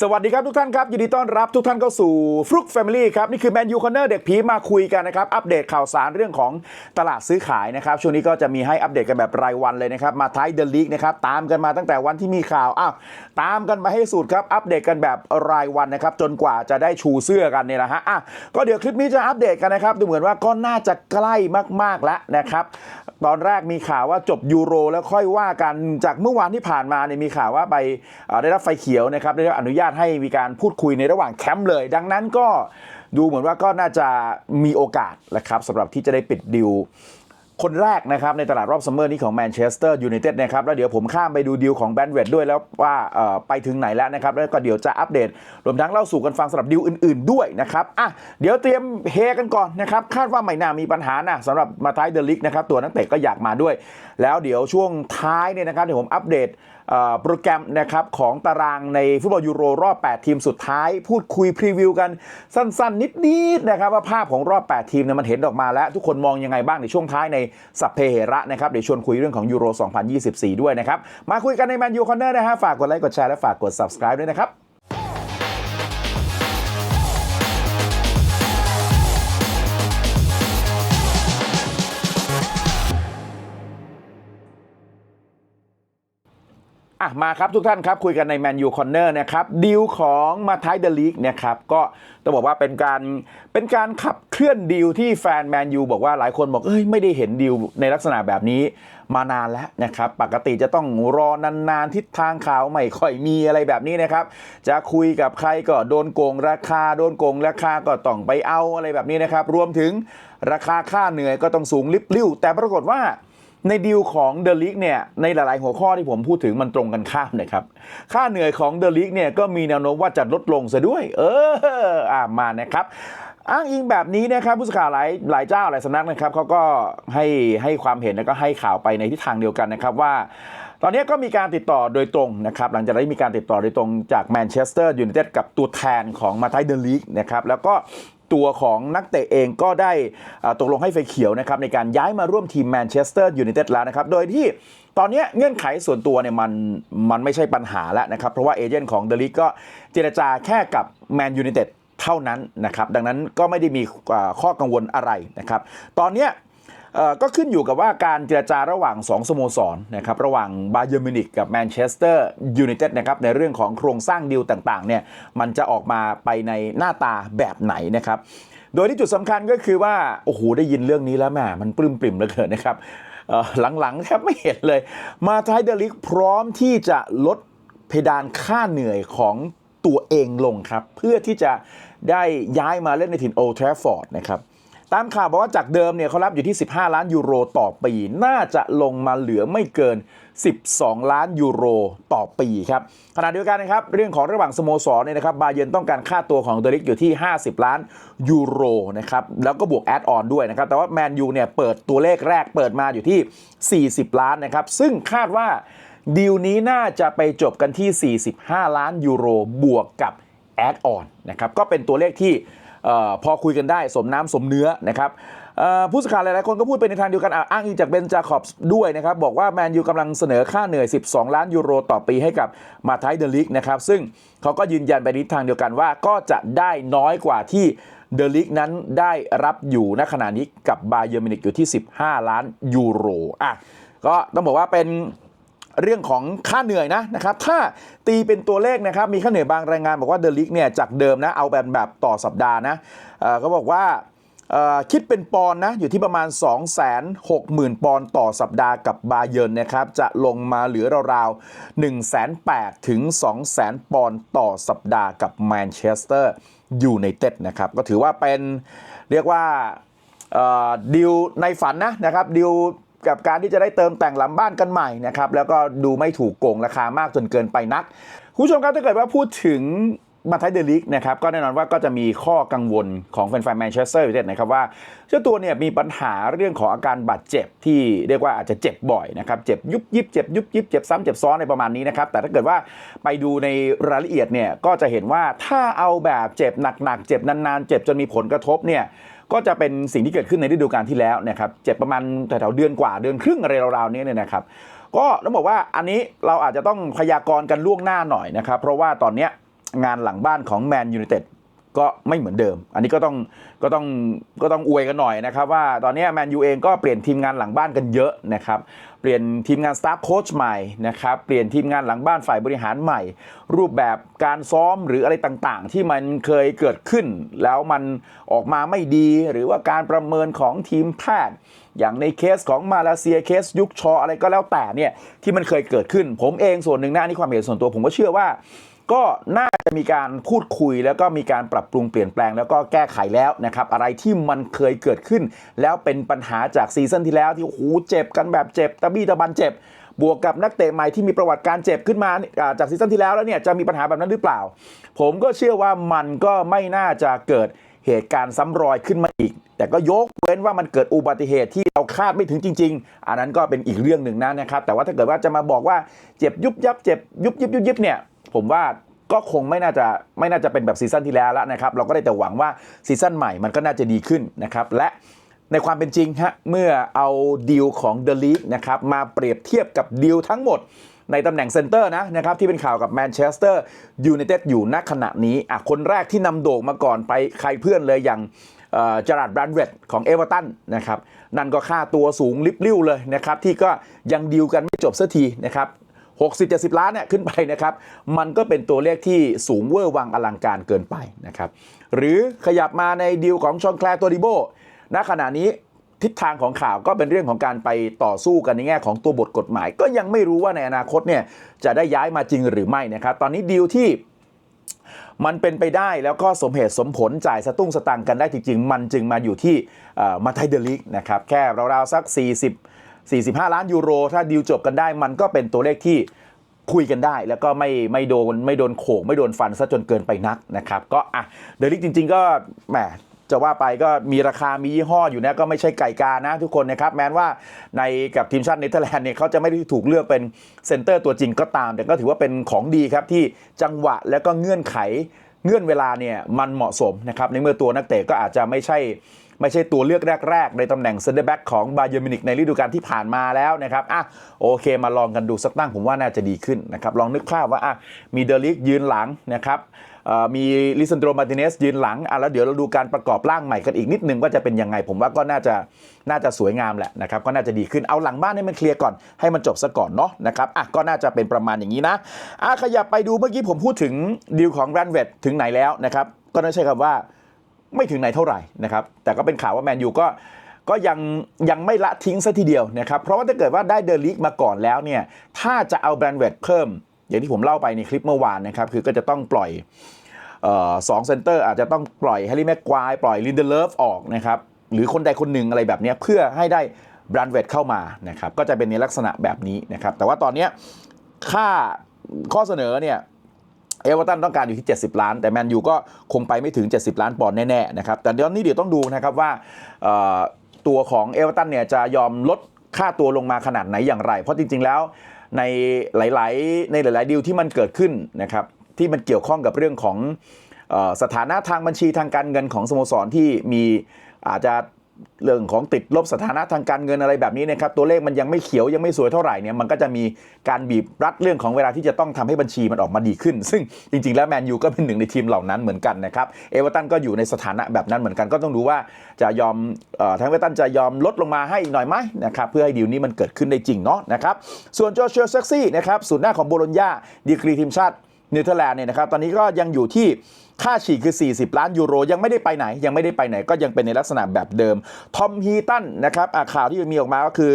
สวัสดีครับทุกท่านครับ ยินดีต้อนรับทุกท่านเข้าสู่ฟลุกแฟมิลี่ครับ นี่คือแมนยูคอนเนอร์เด็กผีมาคุยกันนะครับ อัปเดตข่าวสารเรื่องของตลาดซื้อขายนะครับ ช่วงนี้ก็จะมีให้อัปเดตกันแบบรายวันเลยนะครับ มาท้ายเดอะลีกนะครับ ตามกันมาตั้งแต่วันที่มีข่าว อ้าว ตามกันมาให้สุดครับ อัปเดตกันแบบรายวันนะครับ จนกว่าจะได้ชูเสื้อกันเนี่ยนะฮะอะก็เดี๋ยวคลิปนี้จะอัปเดตกันนะครับดูเหมือนว่าก็น่าจะใกล้มากๆแล้วนะครับตอนแรกมีข่าวว่าจบยูโร แล้วค่อยว่ากันจากเมื่อวานที่ผ่านมาเนี่ยมีข่าวว่าไปได้รับไฟเขียวนะครับได้รับอนุญาตให้มีการพูดคุยในระหว่างแคมป์เลย ดังนั้นก็ดูเหมือนว่าก็น่าจะมีโอกาสนะครับสำหรับที่จะได้ปิดดิวคนแรกนะครับในตลาดรอบซัมเมอร์นี้ของแมนเชสเตอร์ยูไนเต็ดนะครับแล้วเดี๋ยวผมข้ามไปดูดีลของแบนเวดด้วยแล้วว่าไปถึงไหนแล้วนะครับ แล้วก็เดี๋ยวจะอัปเดต รวมทั้งเล่าสู่กันฟังสำหรับดีลอื่นๆด้วยนะครับอะเดี๋ยวเตรียมเฮกันก่อนนะครับ คาดว่าไม่น่ามีปัญหานะสำหรับมาท้ายเดอะลิกนะครับ ตัวนักเตะก็อยากมาด้วย แล้วเดี๋ยวช่วงท้ายเนี่ยนะครับเดี๋ยวผมอัปเดต โปรแกรมนะครับของตารางในฟุตบอลยูโรรอบ 8 ทีมสุดท้าย พูดคุยพรีวิวกันสั้นๆ นิดๆนะครับว่าภาพของรอบ 8 ทีมเนี่ยมันเห็นออกมาแล้ว ทุกคนมองยังไงบ้างในช่วงท้ายในสัพเพเหระนะครับเดี๋ยวชวนคุยเรื่องของยูโร 2024 ด้วยนะครับ มาคุยกันในแมนยูคอนเนอร์นะฮะฝากกดไลค์กดแชร์และฝากกด subscribe ด้วยนะครับ อะมาครับทุกท่านครับคุยกันในแมนยูคอนเนอร์นะครับดีลของมาท้ายเดลีกนะครับก็ต้องบอกว่าเป็นการเป็นการขับเคลื่อนดีลที่แฟนแมนยูบอกว่าหลายคนบอกเอ้ยไม่ได้เห็นดีลในลักษณะแบบนี้มานานแล้วนะครับปกติจะต้องรอนานๆทิศทางข่าวไม่ค่อยมีอะไรแบบนี้นะครับจะคุยกับใครก็โดนโกงราคาโดนโกงราคาก็ต้องไปเอาอะไรแบบนี้นะครับรวมถึงราคาค่าเหนื่อยก็ต้องสูงลิบลิ่วแต่ปรากฏว่า ในดีลของเดอะลิกเนี่ยในหลาย ๆ หัวข้อที่ผมพูดถึงมันตรงกันข้ามนะครับค่าเหนื่อยของเดอะลิกเนี่ยก็มีแนวโน้มว่าจะลดลงซะด้วย เอออ่ามานะครับอ้างอิงแบบนี้นะครับผู้สื่อข่าวหลายหลายเจ้าหลายสำนักนะครับเขาก็ให้ให้ความเห็นแล้วก็ให้ข่าวไปในทิศทางเดียวกันนะครับว่า ตอนนี้ก็มีการติดต่อโดยตรงนะครับหลังจากที่มีการติดต่อโดยตรงจากแมนเชสเตอร์ยูไนเต็ดกับตัวแทนของมาไทเดอะลีกนะครับแล้วก็ ตัวของนักเตะเองก็ได้ตกลงให้ไฟเขียวนะครับในการย้ายมาร่วมทีมแมนเชสเตอร์ยูไนเต็ดแล้วนะครับ โดยที่ตอนนี้เงื่อนไขส่วนตัวเนี่ยมันมันไม่ใช่ปัญหาแล้วนะครับ เพราะว่าเอเจนต์ของเดลิกก็เจรจาแค่กับแมนยูไนเต็ดเท่านั้นนะครับ ดังนั้นก็ไม่ได้มีข้อกังวลอะไรนะครับ ตอนนี้ ก็ขึ้นอยู่กับว่าการเจรจาระหว่าง 2 สโมสรนะครับระหว่างบาเยอร์มินิกกับแมนเชสเตอร์ยูไนเต็ดนะครับในเรื่องของโครงสร้างดีลต่างๆเนี่ยมันจะออกมาไปในหน้าตาแบบไหนนะครับโดยที่จุดสำคัญก็คือว่า โอ้โห ได้ยินเรื่องนี้แล้วแหมมันปลื้มปริ่มเหลือเกินนะครับหลังๆแทบไม่เห็นเลย มาท้ายเดลิกพร้อมที่จะลดเพดานค่าเหนื่อยของตัวเองลงครับ เพื่อที่จะได้ย้ายมาเล่นในถิ่นโอทรฟฟอร์ดนะครับ ตามข่าวบอกว่าจากเดิมเนี่ยเขารับอยู่ที่ 15 ล้านยูโรต่อปี น่าจะลงมาเหลือไม่เกิน 12 ล้านยูโรต่อปีครับขณะเดียวกันนะครับเรื่องของระหว่างสโมสรเนี่ยนะครับบาเยร์นต้องการค่าตัวของเดลิกอยู่ที่ 50 ล้านยูโรนะครับแล้วก็บวกแอดออนด้วยนะครับแต่ว่าแมนยูเนี่ยเปิดตัวเลขแรกเปิดมาอยู่ที่ 40 ล้านนะครับซึ่งคาดว่าดีลนี้น่าจะไปจบกันที่ 45 ล้านยูโรบวกกับแอดออนนะครับก็เป็นตัวเลขที่ พอคุยกันได้สมน้ำสมเนื้อนะครับผู้สื่อข่าวหลาย ๆ คนก็พูดไปในทางเดียวกันอ้างอิงจากเบนจาคอบส์ด้วยนะครับ บอกว่าแมนยูกำลังเสนอค่าเหนื่อย 12 ล้านยูโรต่อปีให้กับมาไทเดลิกนะครับ ซึ่งเขาก็ยืนยันไปในทิศทางเดียวกันว่าก็จะได้น้อยกว่าที่เดลิกนั้นได้รับอยู่ณขณะนี้กับบาเยอร์มินิกอยู่ที่ 15 ล้านยูโรอะก็ต้องบอกว่าเป็น เรื่องของค่าเหนื่อยนะนะครับถ้าตีเป็นตัวเลขนะครับมีค่าเหนื่อยบางรายงานบอกว่าเดลิกเนี่ยจากเดิมนะเอาแบบแบบต่อสัปดาห์นะเขาบอกว่าคิดเป็นปอนนะอยู่ที่ประมาณ 2 6 0 0 0 0 ปอนต่อสัปดาห์กับบาเยิร์นนะครับจะลงมาเหลือราวๆ 1 8 0 0 0ถึง2 0 0 0 0 ปอนต่อสัปดาห์กับแมนเชสเตอร์ยูไนเต็ดนะครับก็ถือว่าเป็นเรียกว่าดิวในฝันนะนะครับดิว กับการที่จะได้เติมแต่งหลังบ้านกันใหม่นะครับแล้วก็ดูไม่ถูกโกงราคามากจนเกินไปนักคุณผู้ชมครับถ้าเกิดว่าพูดถึงมาไทยเดลิกนะครับก็แน่นอนว่าก็จะมีข้อกังวลของแฟนๆแมนเชสเตอร์ยูไนเต็ดนะครับว่าเจ้าตัวเนี่ยมีปัญหาเรื่องของอาการบาดเจ็บที่เรียกว่าอาจจะเจ็บบ่อยนะครับเจ็บยุบยิบเจ็บยุบยิบเจ็บซ้ำเจ็บซ้อนในประมาณนี้นะครับแต่ถ้าเกิดว่าไปดูในรายละเอียดเนี่ยก็จะเห็นว่าถ้าเอาแบบเจ็บหนักๆเจ็บนานๆ เจ็บจนมีผลกระทบเนี่ย ก็จะเป็นสิ่งที่เกิดขึ้นในฤดูกาลที่แล้วนะครับเจ็บประมาณแถวๆเดือนกว่าเดือนครึ่งอะไรราวๆนี้เนี่ยนะครับ ก็ต้องบอกว่าอันนี้เราอาจจะต้องพยากรณ์กันล่วงหน้าหน่อยนะครับ เพราะว่าตอนเนี้ยงานหลังบ้านของแมนยูไนเต็ด ก็ไม่เหมือนเดิม อันนี้ก็ต้องก็ต้องก็ต้องอวยกันหน่อยนะครับ ว่าตอนนี้แมนยูเองก็เปลี่ยนทีมงานหลังบ้านกันเยอะนะครับ เปลี่ยนทีมงานสตาฟโค้ชใหม่นะครับ เปลี่ยนทีมงานหลังบ้านฝ่ายบริหารใหม่ รูปแบบการซ้อมหรืออะไรต่างๆ ที่มันเคยเกิดขึ้น แล้วมันออกมาไม่ดีหรือว่าการประเมินของทีมแพทย์อย่างในเคสของมาเลเซียเคสยุคชออะไรก็แล้วแต่เนี่ยที่มันเคยเกิดขึ้น ผมเองส่วนหนึ่งนะอันนี่ความเห็นส่วนตัวผมก็เชื่อว่า ก็น่าจะมีการพูดคุย แล้วก็มีการปรับปรุงเปลี่ยนแปลง แล้วก็แก้ไขแล้วนะครับอะไรที่มันเคยเกิดขึ้น แล้วเป็นปัญหาจากซีซั่นที่แล้วที่โอ้โหเจ็บกันแบบเจ็บตะบี้ตะบันเจ็บบวกกับนักเตะใหม่ที่มีประวัติการเจ็บขึ้นมาอ่าจากซีซั่นที่แล้วแล้วเนี่ยจะมีปัญหาแบบนั้นหรือเปล่า ผมก็เชื่อว่ามันก็ไม่น่าจะเกิดเหตุการณ์ซ้ำรอยขึ้นมาอีก แต่ก็ยกเว้นว่ามันเกิดอุบัติเหตุที่เราคาดไม่ถึงจริง ๆ อันนั้นก็เป็นอีกเรื่องหนึ่งนะนะครับ แต่ว่าถ้าเกิดว่าจะมาบอกว่าเจ็บยุบยับเจ็บยุบยิบยุบยิบเนี่ย ผมว่าก็คงไม่น่าจะไม่น่าจะเป็นแบบซีซั่นที่แล้วแล้วนะครับเราก็ได้แต่หวังว่าซีซั่นใหม่มันก็น่าจะดีขึ้นนะครับและในความเป็นจริงฮะเมื่อเอาดีลของเดลีกนะครับมาเปรียบเทียบกับดีลทั้งหมดในตำแหน่งเซนเตอร์นะนะครับที่เป็นข่าวกับแมนเชสเตอร์ยูไนเต็ดอยู่ณขณะนี้อะคนแรกที่นำโด่งมาก่อนไปใครเพื่อนเลยอย่างจาร์ดแบรนเวตของเอเวอร์ตันนะครับนั่นก็ค่าตัวสูงลิบลิ่วเลยนะครับที่ก็ยังดีลกันไม่จบสักทีนะครับ 60-70 ล้านเนี่ยขึ้นไปนะครับมันก็เป็นตัวเลขที่สูงเวอร์วังอลังการเกินไปนะครับหรือขยับมาในดีลของชองแคลร์ตัวดิโบณขณะนี้ทิศทางของข่าวก็เป็นเรื่องของการไปต่อสู้กันในแง่ของตัวบทกฎหมาย ก็ยังไม่รู้ว่าในอนาคตเนี่ยจะได้ย้ายมาจริงหรือไม่นะครับตอนนี้ดีลที่มันเป็นไปได้แล้วก็สมเหตุสมผลจ่ายสตุ้งสตังกันได้จริง ๆ มันจึงมาอยู่ที่มาไทเดลิกนะครับแค่ราวๆสัก 40 45 ล้านยูโร ถ้าดีลจบกันได้มันก็เป็นตัวเลขที่คุยกันได้ แล้วก็ไม่ไม่โดนไม่โดนโขกไม่โดนฟันซะจนเกินไปนักนะครับ ก็อะเดลิกจริง ๆ ก็แหมจะว่าไปก็มีราคามียี่ห้ออยู่นะก็ไม่ใช่ไก่กานะทุกคนนะครับ แม้ว่าในกับทีมชาติเนเธอร์แลนด์เนี่ยเขาจะไม่ได้ถูกเลือกเป็นเซนเตอร์ตัวจริงก็ตาม แต่ก็ถือว่าเป็นของดีครับที่จังหวะแล้วก็เงื่อนไขเงื่อนเวลาเนี่ยมันเหมาะสมนะครับในเมื่อตัวนักเตะก็อาจจะไม่ใช่ ไม่ใช่ตัวเลือกแรก ๆ ในตำแหน่งเซนเตอร์แบ็กของบาเยอร์มินิกในฤดูกาลที่ผ่านมาแล้วนะครับอะโอเคมาลองกันดูสักตั้งผมว่าน่าจะดีขึ้นนะครับลองนึกภาพว่าอะมีเดลิกยืนหลังนะครับมีลิซันโดรมาติเนสยืนหลังอะแล้วเดี๋ยวเราดูการประกอบร่างใหม่กันอีกนิดนึงว่าจะเป็นยังไง ผมว่าก็น่าจะน่าจะสวยงามแหละนะครับก็น่าจะดีขึ้นเอาหลังบ้านให้มันเคลียร์ก่อนให้มันจบซะก่อนเนาะนะครับอะก็น่าจะเป็นประมาณอย่างนี้นะอะขยับไปดูเมื่อกี้ผมพูดถึงดีลของแรนเวตถึงไหนแล้วนะครับก็น่าใช้คำว่า ไม่ถึงไหนเท่าไหร่นะครับแต่ก็เป็นข่าวว่าแมนยูก็ก็ยังยังไม่ละทิ้งซะทีเดียวนะครับเพราะว่าถ้าเกิดว่าได้เดลิกมาก่อนแล้วเนี่ยถ้าจะเอาแบรนด์เวทเพิ่ม อย่างที่ผมเล่าไปในคลิปเมื่อวานนะครับคือก็จะต้องปล่อยออสองเซนเตอร์อาจจะต้องปล่อยแฮร์รี่แม็กควายปล่อยลินเดเลฟออกนะครับหรือคนใดคนหนึ่งอะไรแบบนี้เพื่อให้ได้แบรนด์เวทเข้ามานะครับก็จะเป็นในลักษณะแบบนี้นะครับแต่ว่าตอนนี้ค่าข้อเสนอเนี่ย เอเวอร์ตันต้องการอยู่ที่ 70 ล้าน แต่แมนยูก็คงไปไม่ถึง 70 ล้านปอนด์แน่ๆนะครับแต่เดี๋ยวนี้เดี๋ยวต้องดูนะครับว่าตัวของเอเวอร์ตันเนี่ยจะยอมลดค่าตัวลงมาขนาดไหนอย่างไร เพราะจริงๆแล้วในหลายๆในหลาย ๆ ดีลที่มันเกิดขึ้นนะครับที่มันเกี่ยวข้องกับเรื่องของสถานะทางบัญชีทางการเงินของสโมสรที่มีอาจจะ เรื่องของติดลบสถานะทางการเงินอะไรแบบนี้นะครับตัวเลขมันยังไม่เขียวยังไม่สวยเท่าไหร่เนี่ยมันก็จะมีการบีบรัดเรื่องของเวลาที่จะต้องทำให้บัญชีมันออกมาดีขึ้น ซึ่งจริงๆ แล้วแมนยูก็เป็นหนึ่งในทีมเหล่านั้นเหมือนกันนะครับเอเวอร์ตันก็อยู่ในสถานะแบบนั้นเหมือนกันก็ต้องดูว่าจะยอมเอ่อทางเอเวอร์ตันจะยอมลดลงมาให้อีกหน่อยไหมนะครับเพื่อให้ดีลนี้มันเกิดขึ้นได้จริงเนาะนะครับส่วนโจชัวเซ็กซี่นะครับศูนย์หน้าของโบโลญญาดีกรีทีมชาติ เนเธอร์แลนด์เนี่ยนะครับตอนนี้ก็ยังอยู่ที่ค่าฉีกคือ 40 ล้านยูโร ยังไม่ได้ไปไหน ยังไม่ได้ไปไหน ก็ยังเป็นในลักษณะแบบเดิม ทอมฮีตันนะครับข่าวที่มีออกมาก็คือ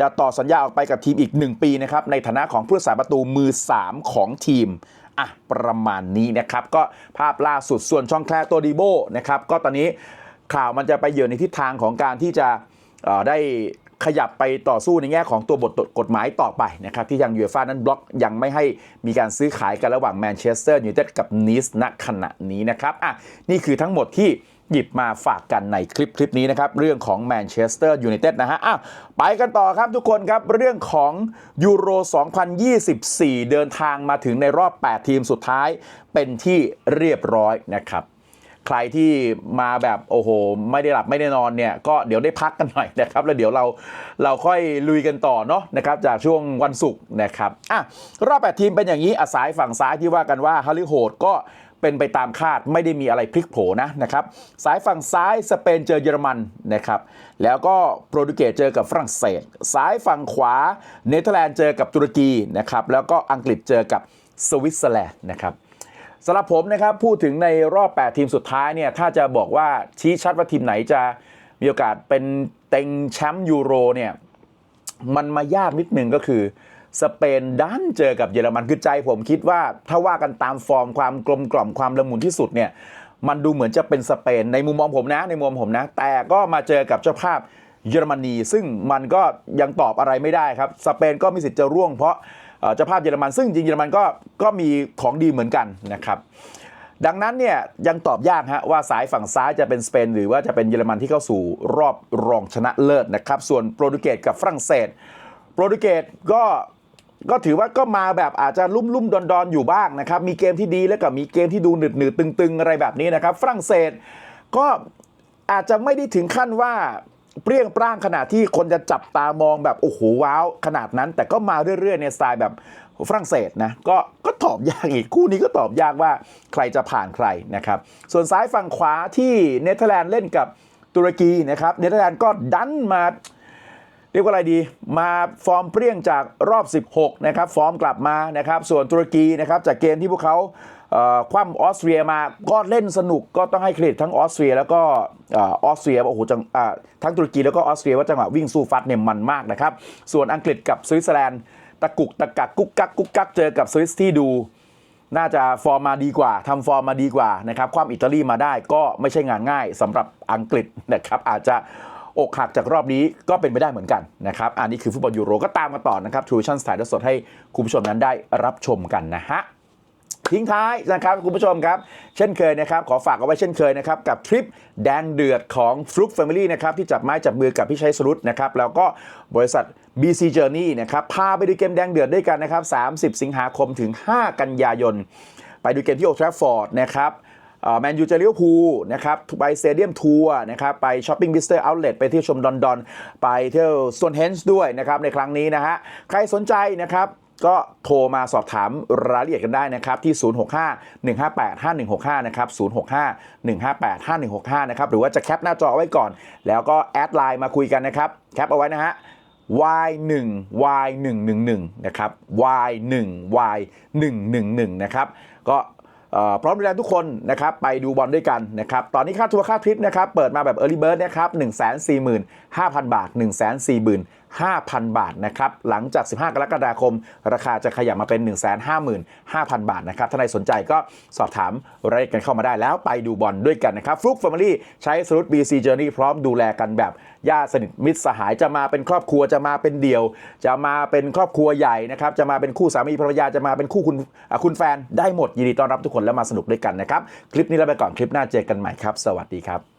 จะต่อสัญญาออกไปกับทีมอีก 1 ปีนะครับ ในฐานะของผู้รักษาประตูมือ 3 ของทีมอะประมาณนี้นะครับ ก็ภาพล่าสุดส่วนช่องแคลร์ตัวดีโบนะครับ ก็ตอนนี้ข่าวมันจะไปเยือนในทิศทางของการที่จะได้ ขยับไปต่อสู้ในแง่ของตัวบทกฎหมายต่อไปนะครับที่ทางยูเอฟ่านั้นบล็อกยังไม่ให้มีการซื้อขายกันระหว่างแมนเชสเตอร์ยูไนเต็ดกับนีสณขณะนี้นะครับอะนี่คือทั้งหมดที่หยิบมาฝากกันในคลิปคลิปนี้นะครับ เรื่องของแมนเชสเตอร์ยูไนเต็ดนะฮะอ้าวไปกันต่อครับทุกคนครับ เรื่องของยูโร 2024 เดินทางมาถึงในรอบ 8 ทีมสุดท้ายเป็นที่เรียบร้อยนะครับ ใครที่มาแบบโอ้โห ไม่ได้หลับไม่ได้นอนเนี่ยก็เดี๋ยวได้พักกันหน่อยนะครับ แล้วเดี๋ยวเราเราค่อยลุยกันต่อเนาะนะครับจากช่วงวันศุกร์นะครับอะรอบแปดทีมเป็นอย่างนี้อาสายฝั่งซ้ายที่ว่ากันว่าฮาริโหดก็เป็นไปตามคาดไม่ได้มีอะไรพลิกโผนะนะครับ สายฝั่งซ้ายสเปนเจอเยอรมันนะครับ แล้วก็โปรตุเกสเจอกับฝรั่งเศสซ้ายฝั่งขวาเนเธอร์แลนด์เจอกับตุรกีนะครับ แล้วก็อังกฤษเจอกับสวิตเซอร์แลนด์นะครับ สำหรับผมนะครับพูดถึงในรอบ 8 ทีมสุดท้ายเนี่ยถ้าจะบอกว่าชี้ชัดว่าทีมไหนจะมีโอกาสเป็นเต็งแชมป์ยูโรเนี่ยมันมายากนิดนึงก็คือสเปนดันเจอกับเยอรมันคือใจผมคิดว่าถ้าว่ากันตามฟอร์มความกลมกล่อมความละมุนที่สุดเนี่ยมันดูเหมือนจะเป็นสเปนในมุมมองผมนะในมุมมองผมนะ แต่ก็มาเจอกับเจ้าภาพเยอรมนี ซึ่งมันก็ยังตอบอะไรไม่ได้ครับ สเปนก็มีสิทธิ์จะร่วงเพราะ เจ้าภาพเยอรมันซึ่งจริงเยอรมันก็ก็มีของดีเหมือนกันนะครับดังนั้นเนี่ยยังตอบยากฮะว่าสายฝั่งซ้ายจะเป็นสเปนหรือว่าจะเป็นเยอรมันที่เข้าสู่รอบรองชนะเลิศนะครับส่วนโปรตุเกสกับฝรั่งเศส โปรตุเกสก็ก็ถือว่าก็มาแบบอาจจะลุ่มลุ่มดอนดอนๆอยู่บ้างนะครับมีเกมที่ดีแล้วก็มีเกมที่ดูหนืดหนืดตึง ๆ อะไรแบบนี้นะครับฝรั่งเศสก็อาจจะไม่ได้ถึงขั้นว่า เปรี้ยงปร้างขนาดที่คนจะจับตามองแบบโอ้โหว้าวขนาดนั้น แต่ก็มาเรื่อยๆในสไตล์แบบฝรั่งเศสนะก็ก็ตอบยากอีกคู่นี้ก็ตอบยากว่าใครจะผ่านใครนะครับส่วนซ้ายฝั่งขวาที่เนเธอร์แลนด์เล่นกับตุรกีนะครับเนเธอร์แลนด์ก็ดันมา เรียกว่าอะไรดีมาฟอร์มเปรี้ยงจากรอบ 16 นะครับ ฟอร์มกลับมานะครับ ส่วนตุรกีนะครับจากเกมที่พวกเขาคว่ำออสเตรียมาก็เล่นสนุกก็ต้องให้เครดิตทั้งออสเตรีย แล้วก็ออสเตรียโอ้โหจังทั้งตุรกีแล้วก็ออสเตรียว่าจังหวะวิ่งสู้ฟัดเนี่ยมันมากนะครับ ส่วนอังกฤษกับสวิตเซอร์แลนด์ตะกุกตะกักกุกกักกุกกักเจอกับสวิสที่ดู น่าจะฟอร์มมาดีกว่าทำฟอร์มมาดีกว่านะครับความอิตาลีมาได้ก็ไม่ใช่งานง่ายสำหรับอังกฤษนะครับอาจจะ อกหักจากรอบนี้ก็เป็นไปได้เหมือนกันนะครับอันนี้คือฟุตบอลยูโรก็ตามมาต่อนะครับทูชั่นสายสดให้คุณผู้ชมนั้นได้รับชมกันนะฮะทิ้งท้ายนะครับคุณผู้ชมครับเช่นเคยนะครับขอฝากเอาไว้เช่นเคยนะครับกับทริปแดงเดือดของฟลุกแฟมิลี่นะครับที่จับไม้จับมือกับพี่ชัยสรุตนะครับแล้วก็บริษัท BC Journey นะครับพาไปดูเกมแดงเดือดด้วยกันนะครับ 30 สิงหาคมถึง 5 กันยายน ไปดูเกมที่โอทราฟอร์ดนะครับ แมนยูเจอริโอพูลนะครับไปสเตเดียมทัวร์นะครับไปช้อปปิ้งบิสเตอร์เอาท์เลทไปเที่ยวชมดอนดอนไปเที่ยวสโซนเฮนส์ด้วยนะครับในครั้งนี้นะฮะใครสนใจนะครับก็โทรมาสอบถามรายละเอียดกันได้นะครับที่ 065-158-5165 นะครับ 065-158-5165 นะครับ หรือว่าจะแคปหน้าจอไว้ก่อน แล้วก็แอดไลน์มาคุยกันนะครับ แคปเอาไว้นะฮะ Y1 Y111 นะครับ Y1 Y111 นะครับ ก็ พร้อมดูแลทุกคนนะครับไปดูบอลด้วยกันนะครับตอนนี้ค่าทัวร์ค่าทริปนะครับเปิดมาแบบ Early Bird นะครับ145,000 บาท 5,000 บาทนะครับหลังจาก 15 กรกฎาคม ราคาจะขยับมาเป็น 155,000 บาทนะครับถ้าใครสนใจก็สอบถามรายละเอียดกันเข้ามาได้แล้วไปดูบอลด้วยกันนะครับฟลุกแฟมิลี่ใช้สรุป BC Journey พร้อมดูแลกันแบบญาติสนิทมิตรสหายจะมาเป็นครอบครัวจะมาเป็นเดี่ยว จะมาเป็นครอบครัวใหญ่นะครับจะมาเป็นคู่สามีภรรยาจะมาเป็นคู่คุณคุณแฟนได้หมดยินดีต้อนรับทุกคนแล้วมาสนุกด้วยกันนะครับคลิปนี้ล้วไปก่อนคลิปหน้าเจอกันใหม่ครับ สวัสดีครับ